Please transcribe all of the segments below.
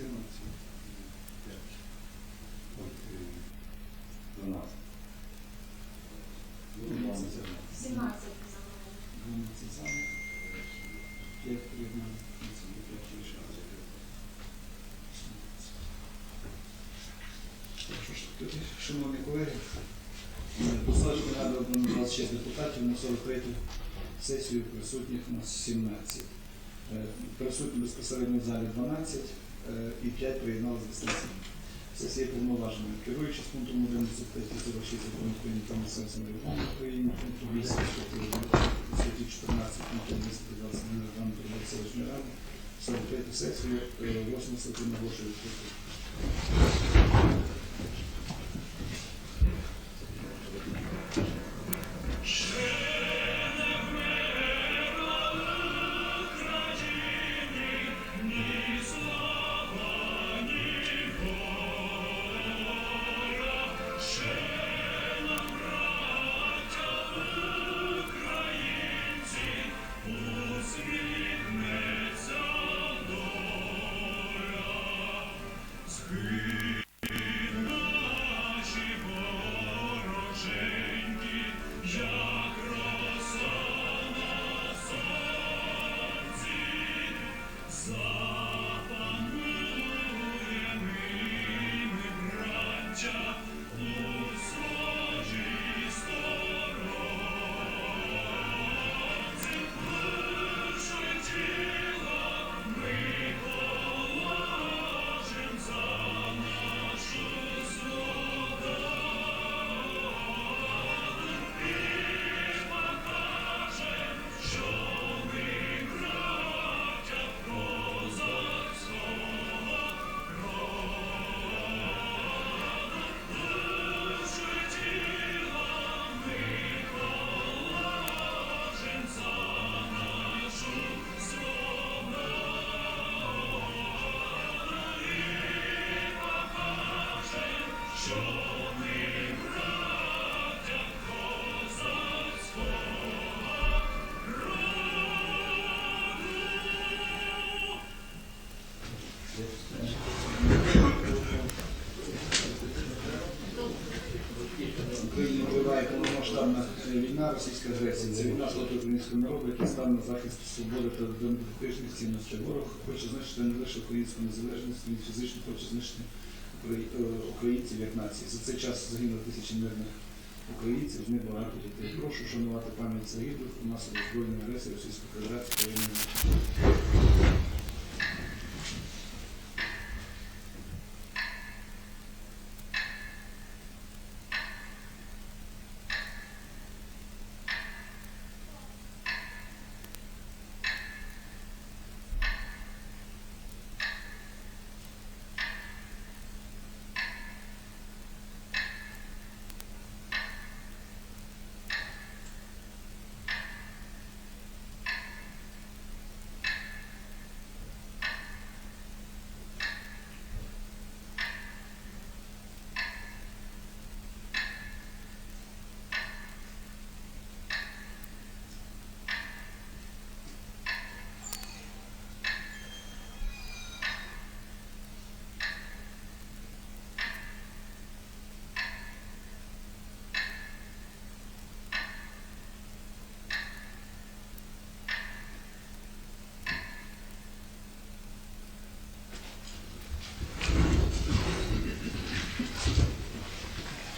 14 5. Ой, 12. Ну, 12. 17 12 за. 5 приймали. Це не 5 рішення. Так, що ж тоді, Шановні колеги, Посадку ради обрано 26 депутатів на 43 сесію присутніх у нас 17. Е, Присутні безпосередньо в залі 12 е, і 5 приєдналися до сесії. Сесія повноважена. Керуючи з пунктом 11 статті 46 закону України та місцеве самоврядування України, пункту 8 статті 14 пункту 220 регламенту селищної ради, 45 сесію е, 8 статті наголошую війна, російська агресія. Це війна проти українського народу, який став на захист свободи та демократичних цінностей. Ворог хоче знищити не лише українську незалежність, він фізично хоче знищити е, українців як нації. За цей час загинули тисячі мирних українців, з них багато дітей. Прошу шанувати пам'ять загиблих внаслідок збройної агресії Російської Федерації та.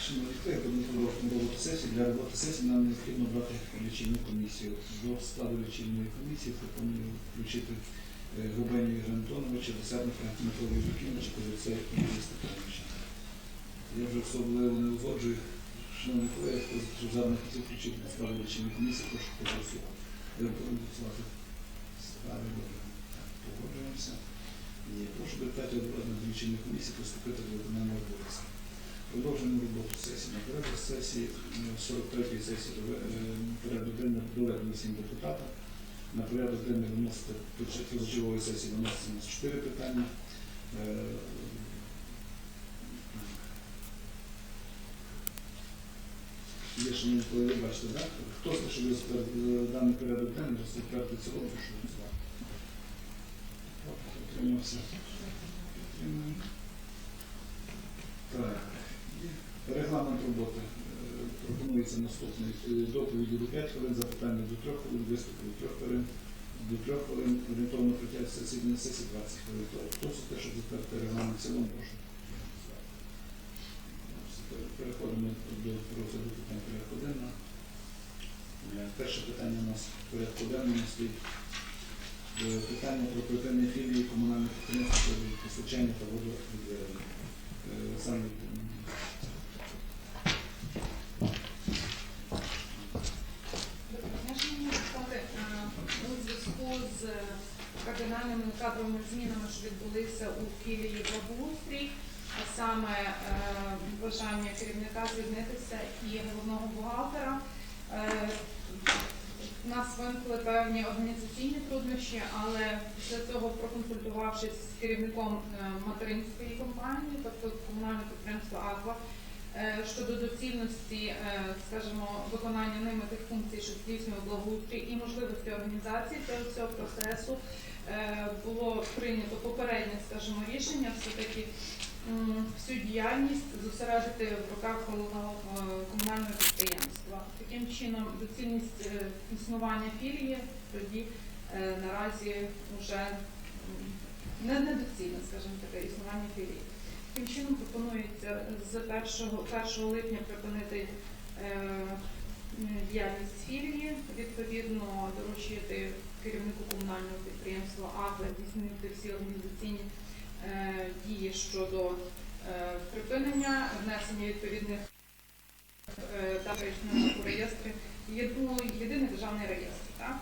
Шановні колеги, будемо продовжувати роботу сесії. Для роботи сесії нам необхідно брати лічильну комісію. До складу лічильної комісії пропоную включити е, Губенію Ігоря Антоновича, Десятника Юрківича, Козаця і Юрія Степановича. Я вже особливо не узгоджую. Шановні колеги, хто хто задано хотів включити до складу лічильної комісії, прошу проголосувати. Погоджуємося. І прошу депутатів обладнаної лічильної комісії приступити до виконання обов'язків. Продовжуємо роботу сесії. На порядок сесії е, 43-ї сесії дове- е, порядок денний доведено 7 депутата. На порядок денний виносити позачергової сесії виноситься нас 4 питання. Е, Є ще мені колеги, бачите, так? Хто за, щоб даний порядок денний, затвердити цілому, прошу голосувати. Утримався. підтримуємо. Так. і Регламент роботи. Е, Пропонується наступний. Е, Доповіді до 5 хвилин, запитання до 3 хвилин, виступи до 3 хвилин, до 3 хвилин, орієнтовно прийняття сесійної сесії 20 хвилин. То- Хто за те, щоб затвердити регламент цілому, прошу. Переходимо до розгляду питань порядку денного. Е, Перше питання у нас порядку денному стоїть. Е, Питання про припинення філії комунальних підприємств постачання та водовідведення. Е, Саме м, Шановні депутати, е, у зв'язку з кардинальними кадровими змінами, що відбулися у філії благоустрій, а саме е, бажання керівника звільнитися і головного бухгалтера, е, у нас виникли певні організаційні труднощі, але після цього, проконсультувавшись з керівником е, материнської компанії, тобто комунального підприємства Аква, Е, щодо доцільності, е, скажімо, виконання ними тих функцій, що здійснює благоустрій і можливості організації цього всього процесу, було прийнято попереднє, скажімо, рішення все-таки всю діяльність зосередити в руках головного е, комунального підприємства. Таким чином, доцільність е, існування філії тоді е, наразі вже не недоцільне, скажімо таке, існування філії. Таким чином пропонується з 1, 1 липня припинити е, діяльність філії, відповідно доручити керівнику комунального підприємства АКЛЕ здійснити всі організаційні е, дії щодо е, припинення, внесення відповідних е, даних у реєстри, єдину- єдиний державний реєстр. Так?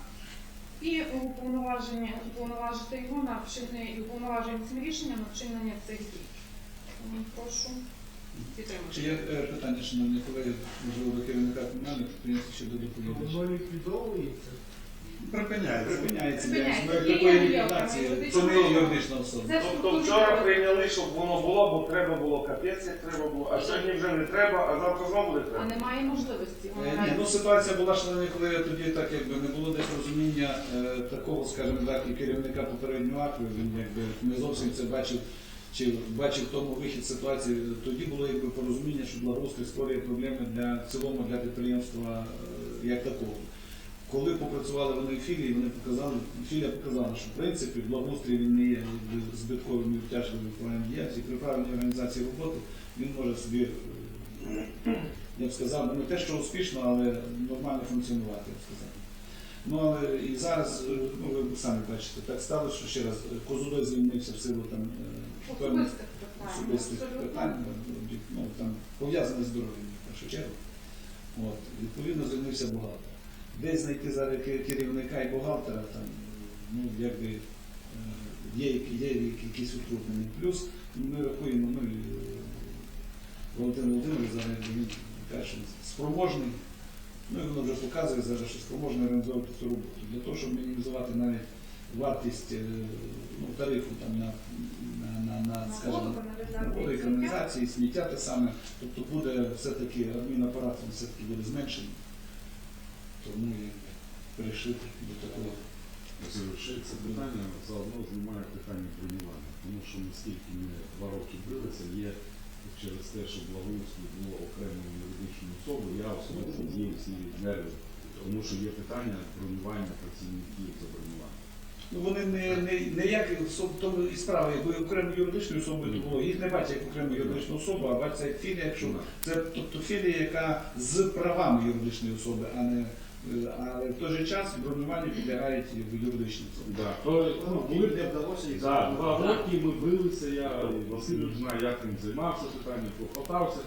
І уповноваження, уповноважити його на вчинення і уповноваження цим рішенням на вчинення цих дій. Тому Прошу. Чи є питання, шановні колеги, можливо, до керівника комунального підприємства щодо доповідача? Воно ліквідовується. Припиняється. Припиняється Припиняється. діяльність. Є Такої юридична ліквідації. Це не особа. юридична особа. Це Тобто вчора прийняли, щоб воно було, бо треба було капець, як треба було, а сьогодні вже не треба, а завтра знову буде А треба. немає можливості. Е, Ні, ну ситуація була, шановні колеги, тоді так якби не було десь розуміння е, такого, скажімо так, і керівника попереднього акту, він якби не зовсім це бачив, чи бачив в тому вихід ситуації. Тоді було якби порозуміння, що благоустрій створює проблеми для в цілому для підприємства е, як такого. Коли попрацювали вони в філії, вони показали, філія показала, що в принципі благоустрій він не є збитковим і втяжливим виконанням діяльності. При правильній організації роботи він може собі е, я б сказав, ну, не те, що успішно, але нормально функціонувати, я б сказав. Ну, але і зараз, е, ну, ви самі бачите, так сталося, що ще раз е, Козудой звільнився в силу там певних Особистих питань. е, ну, там, пов'язаних з здоров'ям, в першу чергу. От, відповідно, звільнився бухгалтер. Десь знайти зараз керівника і бухгалтера, там, ну, якби, е, є, є якісь утруднення. Плюс ми рахуємо, ну, і, Валентин Володимирович зараз він каже, спроможний, ну і воно вже показує зараз, що спроможний організовувати цю роботу. Для того, щоб мінімізувати навіть вартість е, ну, тарифу там, на, на, на, на, скажімо, воду, на воду і сміття. каналізації, сміття те саме. Тобто буде все-таки адмінапарат все-таки буде зменшений. Тому якби перейшли до такого. Це питання заодно знімає питання бронювання. Тому що наскільки ми два роки билися, є через те, що благоустрій було окремою юридичною особою, я особисто є всі нерви, тому що є питання бронювання працівників за бронювання. Ну вони не, не, не як в тому і справа, якби окремою юридичною особою то було. Їх не бачать як окрему юридичну особу, а бачать як філія, якщо це тобто філія, яка з правами юридичної особи, а не але в той же час бронювання підлягають в юридичні. Да, то ну, були б не вдалося їх да, два роки ми билися, я Василь знаю, як ним займався питанням, похватався.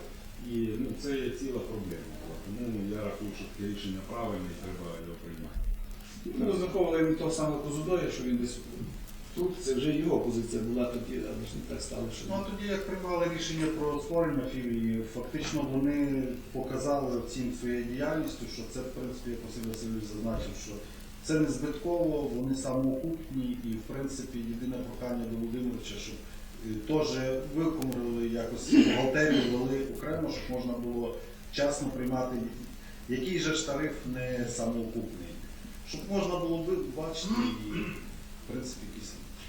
І ну, це є ціла проблема. була. Тому я рахую, що таке рішення правильне і треба його приймати. Ми розраховували від того самого Козудоя, що він десь тут, це вже його позиція була тоді, але ж не так стало, що Ну, а тоді, як приймали рішення про створення філії, фактично вони показали цим своєю діяльністю, що це, в принципі, як Василь Васильович зазначив, що це не збитково, вони самоокупні і, в принципі, єдине прохання до Володимировича, щоб е, теж виконували якось бухгалтерію вели окремо, щоб можна було вчасно приймати, який же ж тариф не самоокупний. Щоб можна було бачити і в принципі.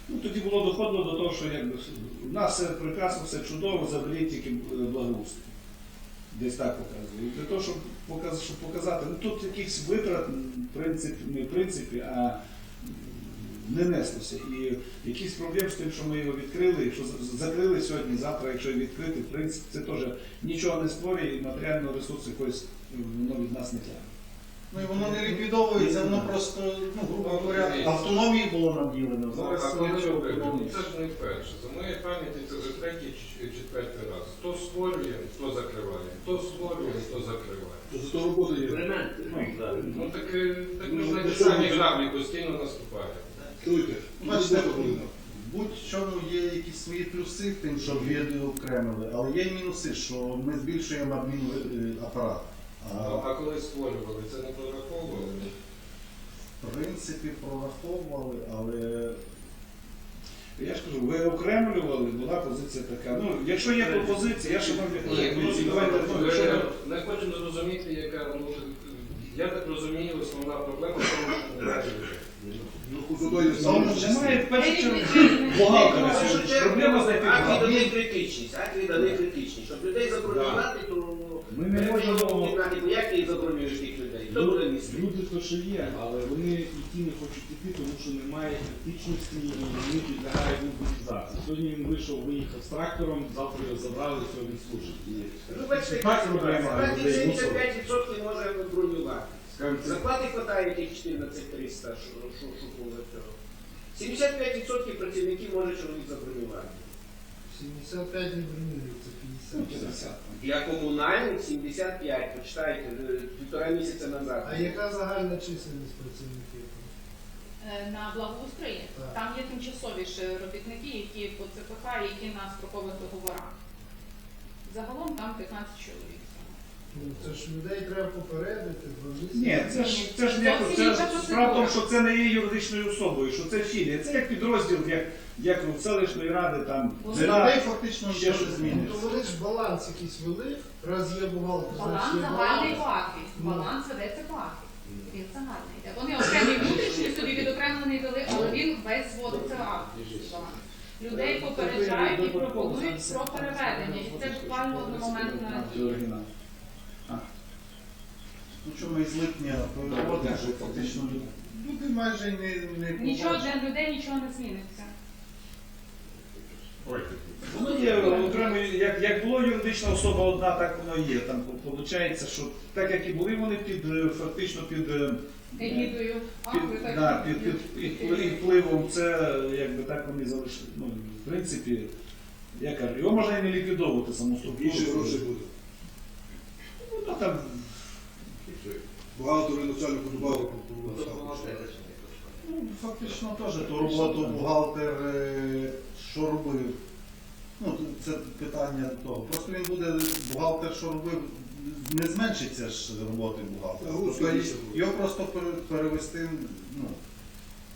Ну, тоді було доходило до того, що якби, у нас все прекрасно, все чудово, заберіть тільки е, благоустрій. Десь так показує. Для того, щоб показати, щоб показати, ну тут якихось витрат, принципі, не в принципі, а не неслося. І якісь проблем з тим, що ми його відкрили, якщо закрили сьогодні, завтра, якщо відкрити, в принципі, це теж нічого не створює і матеріального ресурсу якось воно від нас не тягне. Ну і воно не ліквідовується, воно просто, ну, грубо говоря, автономії було наділено. Зараз коли нічого автономії. це ж не вперше. За моєю пам'яті це вже третій чи четвертий раз. Хто створює, хто закриває. Хто створює, хто закриває. То за робота є. Ну так, е, так Ну, можна ті самі граблі постійно наступають. Чуєте? Бачите, будь-чому є якісь свої плюси тим, що відокремили, але є й мінуси, що ми збільшуємо адмінапарат. А, коли створювали, це не прораховували? в принципі прораховували, але Я ж кажу, ви окремлювали, була позиція така. Ну, якщо є пропозиція, я шановні колеги, ну, давайте, ну, якщо ви- не хочу зрозуміти, яка ну, я так розумію, основна проблема в тому. Ну, Ну, саме немає в першу чергу Перед бухгалтера Проблема знайти Акт бухгалтера. відданий критичність, акт відданий критичність. Щоб людей забронювати, то Ми не можемо- як ти забронюєш тих людей? Місце? Люди то що є, але вони і ті не хочуть іти, тому що немає критичності і вони підлягають мобілізації. Сьогодні він вийшов, виїхав з трактором, завтра його забрали, сьогодні він служить. І Ну, бачите, Так проблема, справді 75% може бронювати. Зарплати хватає тих 14 300, що, що, що було цього. 75% працівників може чоловік забронювати. 75 не бронюється, 50. 50. Для комунальних 75, почитайте, е, півтора місяця назад. А яка загальна чисельність працівників? Е, На благоустрої Так. там є тимчасові ще робітники, які по ЦПК, які на строкових договорах. Загалом там 15 чоловік. Ну, це ж людей треба попередити, місяці. Ні, це ж це ж не це ж справа в тому, що це не є юридичною особою, що це філія. Це як підрозділ, як, як у селищної ради там. Ну, для людей фактично ще щось не Ну, зміниться. то вони ж баланс якийсь вели, раз є бухгалтер, Баланс значить є загальний баланс. по. Ну. Баланс ведеться акві. Він загальний йде. Вони окремі внутрішні собі відокремлений вели, але він весь зводиться в баланс. Людей попереджають і пропонують про переведення. І це буквально одномоментна дія. Оригінал. Ну що ми з липня переводимо, що фактично люди, майже не, не Нічого побачать. для людей нічого не зміниться. Воно є окремий, як, як було юридична особа одна, так воно є. Там виходить, що так як і були вони під е, фактично під, е, Егідою під, акви, так да, і під, під, під, під впливом, це якби так вони залишили. Ну, в принципі, я кажу, його можна і не ліквідовувати саму структуру. більше грошей буде. Ну, там, Бухгалтеру начальнику добавили. Ну, фактично теж ту роботу бухгалтер, е, що робив. Ну, це питання того. Просто він буде, бухгалтер, що робив, не зменшиться ж роботи бухгалтера. Та, Тобто його просто пере- перевести, ну,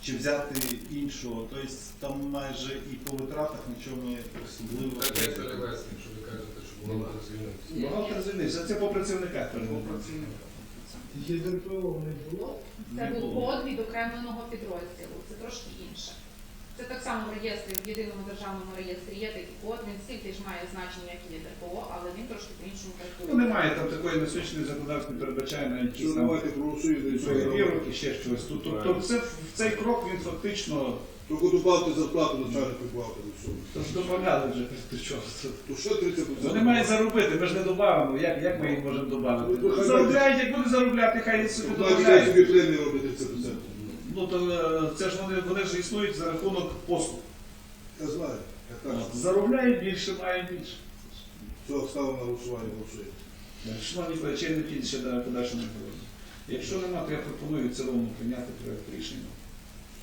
чи взяти іншого. Тобто там майже і по витратах нічого не особливо. Так як перевести, якщо ви кажете, що було звільнитися. бухгалтер звільнився. Це по працівниках перемовляється. ЄДРПО не було. Це був подвід окремленого підрозділу. Це трошки інше. Це так само в реєстрі, в єдиному державному реєстрі є такий код, він стільки ж має значення, як і є ДРПО, але він трошки по-іншому Ну, працює. немає там такої насущної законодавства не передбачає на якісь там давайте проголосуємо і перевірок і ще щось. Тут- Тобто це, в цей крок він фактично Тільки добавте зарплату начальнику бухгалтеру. все. то ж добавляли вже при чому. То ще 30%. Вони мають заробити, ми ж не додамо. Як, як ми їм можемо додати? Ну, Заробляють, як буде заробляти, хай і собі Давайте додають. собі премії робити 30%. Ну то е, це ж вони, вони ж існують за рахунок послуг. Я знаю. Я так. От, Заробляють більше, мають більше. Все, ставимо на голосування, голосуємо. Шановні чи ще далі подальше не. Якщо нема, то я пропоную в цілому прийняти проект рішення.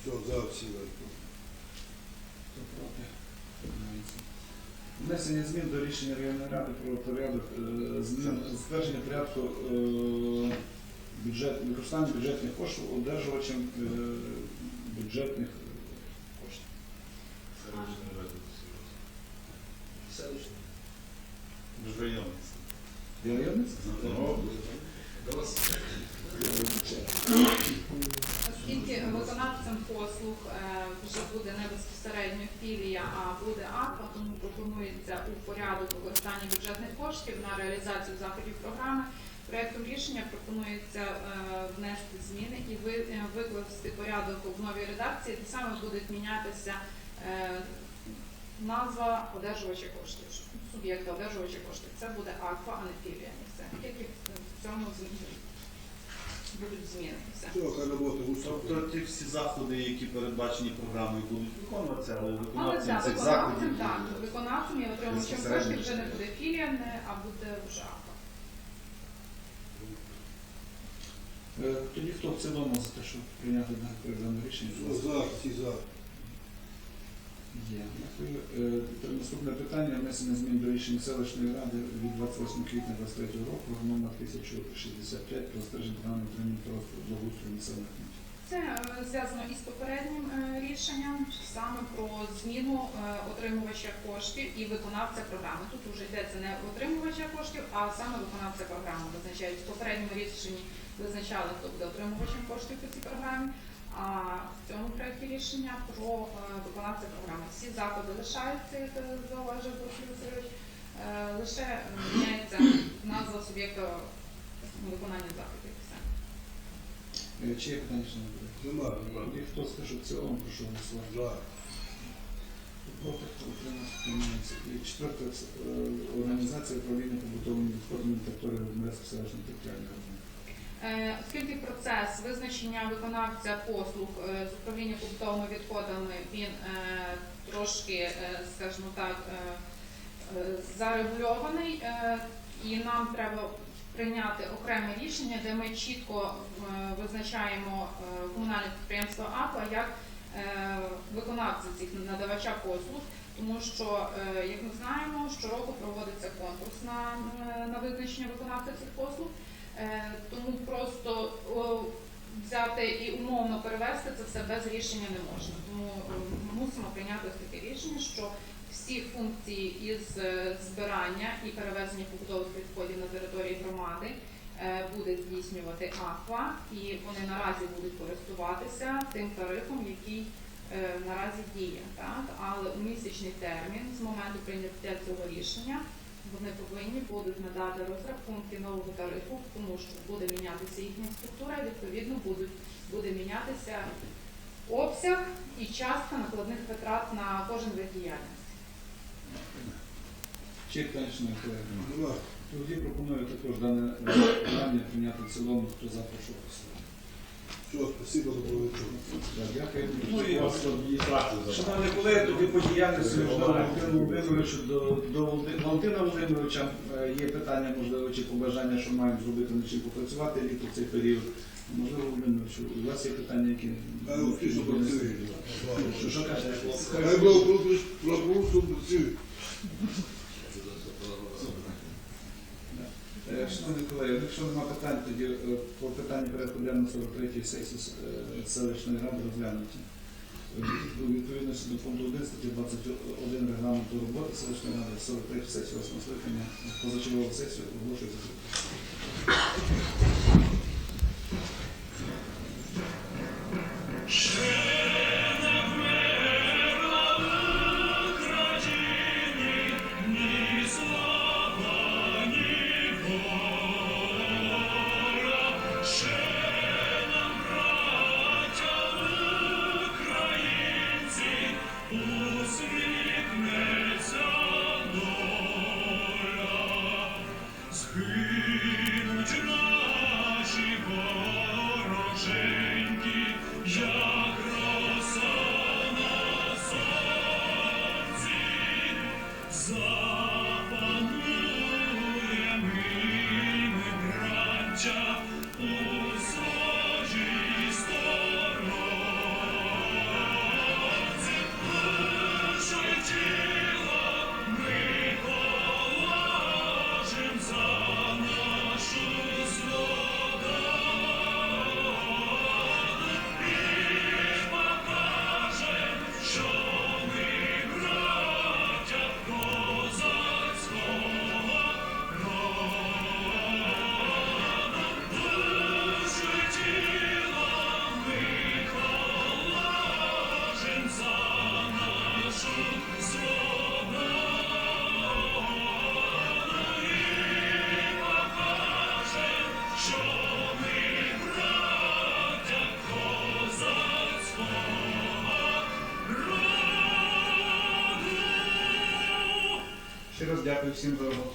Все, за всі. лайки. Хто проти? Внесення змін до рішення районної ради про порядок е, змін затвердження порядку е, бюджет, використання бюджетних коштів одержувачем е, бюджетних коштів. Селищний. Вибачаю. Оскільки виконавцем послуг е, вже буде не безпосередньо філія, а буде АКА, тому пропонується у порядок використання бюджетних коштів на реалізацію заходів програми. Проектом рішення пропонується е, внести зміни і ви- е, викласти порядок в новій редакції, де саме будуть мінятися е, назва одержувача коштів, суб'єкта одержувача коштів. Це буде АКВА, а не філія. І все. Тільки в цьому будуть зміни. Все. Тобто ті всі заходи, які передбачені програмою, будуть виконуватися, але виконавцем так, цих заходів. так, виконавцем і отримувачем коштів вже не буде філія, не- а буде вже АКВА. Е, Тоді хто в цілому за те, щоб прийняти дане рішення? За, всі за. Є. Дякую. Е, тепер Наступне питання внесення змін до рішення селищної ради від 28 квітня 2023 року номер 1065 про стеження програми утримання та розвитку благоустрою населених пунктів. Це е, зв'язано із попереднім е, рішенням, саме про зміну е, отримувача коштів і виконавця програми. Тут вже йдеться не отримувача коштів, а саме виконавця програми. Визначають в попередньому рішенні визначали, хто буде отримувачем коштів по цій програмі. А в цьому проєкті рішення про е, виконавця програми. Всі заходи лишаються, як е, зауважив Василь Васильович. Е, Лише міняється назва суб'єкта виконання заходів. Чи є питання, що не буде? Нема, нема. Тоді скаже в цілому, прошу голосувати. За. Проти, хто утримався. І четверте, це, організація управління побутовими відходами на території Володимирської селищної територіальної громади. Е, Оскільки процес визначення виконавця послуг е, з управління побутовими відходами він е, трошки, скажімо так, зарегульований, і нам треба прийняти окреме рішення, де ми чітко визначаємо комунальне підприємство АПА як виконавця цих надавача послуг. Тому що, як ми знаємо, щороку проводиться конкурс на, на визначення виконавця цих послуг. Е, Тому просто взяти і умовно перевести це все без рішення не можна. Тому е, мусимо прийняти таке рішення, що всі функції із е, збирання і перевезення побутових відходів на території громади буде здійснювати АКВА, і вони наразі будуть користуватися тим тарифом, який наразі діє. Так? Але у місячний термін з моменту прийняття цього рішення вони повинні будуть надати розрахунки нового тарифу, тому що буде мінятися їхня структура, і відповідно будуть, буде мінятися обсяг і частка накладних витрат на кожен вид діяльності. Чи не? Тоді пропоную також дане е, питання прийняти в цілому, хто за, прошу. Все, спасибо. Так, Дякую. Ну. Шановні колеги, тоді по діяльності Володимировичу до, до Валентина Володимировича е, є питання, можливо, чи побажання, що маємо зробити вночі попрацювати літо в цей період. Можливо, Володимировичу, у вас є питання, які успішно працює. Що, що кажете? Хай благоустрою працює. Шановні колеги, якщо немає питань, тоді е, по питанню порядку денного 43 сесії е, селищної ради розглянуті. Е, У відповідності до пункту 1 статті 21 регламенту роботи селищної ради 43 сесії 8 скликання позачергову сесію оголошую Screw дякую всім за роботу.